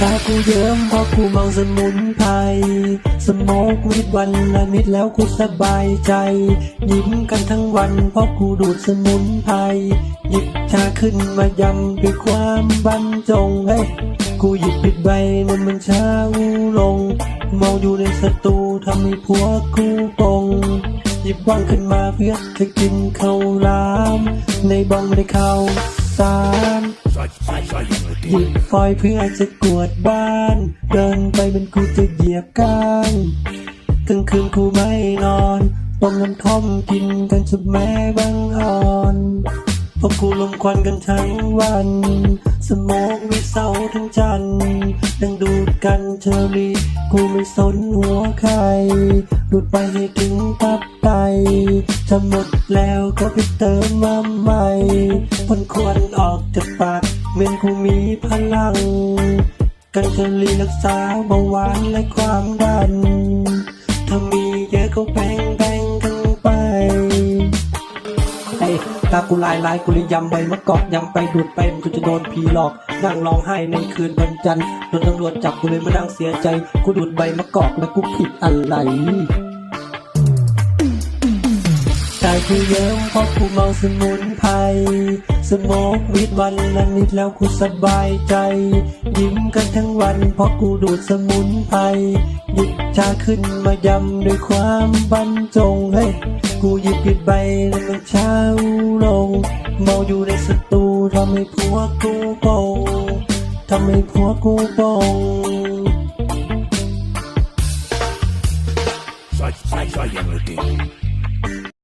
ตากูเยิ้มเพราะกูเมาสมุนไพรสมกวิดวันละนิดแล้วกูสบายใจ ยิ้มกันทั้งวันเพราะกูดูดสมุนไพรหยิบชาขึ้นมายำด้วยความบรรจงเฮ้ยกูหยิบปิดใบนั้นมันเช้าลง มองอยู่ในสตูทำให้ผัวกูปงหยิบว่างขึ้นมาเพื่อจะกินข้าวหลาม ในบองไม่ได้ข้า สารหยิบฟอยเพื่อจะกวดบ้าน เดินไปเป็นกูจะเหยียบก้างทั้งคืนกูไม่นอนต้มน้ำท่อมกินกันสุดแม่บางอ่อนเพราะกูลมควันกันทั้งวันสโมกวิเศร้าทั้งจันนั่งดูดกันเชอรี่ กูไม่สนหัวใคร ดูดไปให้ถึงตับไตจะหมดแล้วก็ไปเติมมาใหม่พ่นควันออกจากปากเมือนกูมีพลัง กันเชอรี่รักษาเบาหวานและความดัน ถ้ามีเยอะก็แบ่งแบ่งกันไปไอ้ตากูลายลายกูเลยยำใบมะกอกยำไปดูดไปมันกูจะโดนผีหลอกนั่งร้องไห้ในคืนวันจันทร์โดนตำรวจจับกูเลยมานั่งเสียใจ กูดูดใบมะกอกแล้วกูผิดอะไร กายกูเยิ้มเพราะกูเมาสมุนไพรสโมกวิดวันละนิดแล้วกูสบายใจ ยิ้มกันทั้งวันเพราะกูดูดสมุนไพรหยิบชาขึ้นมายำด้วยความบรรจงเฮ้ยกูหยิบผิดใบแล้วมันเช้าลง เมาอยู่ในสตูทำให้ผัวกูโปงทำให้ผัวกูโปง Sai, sai, sai, Enrique.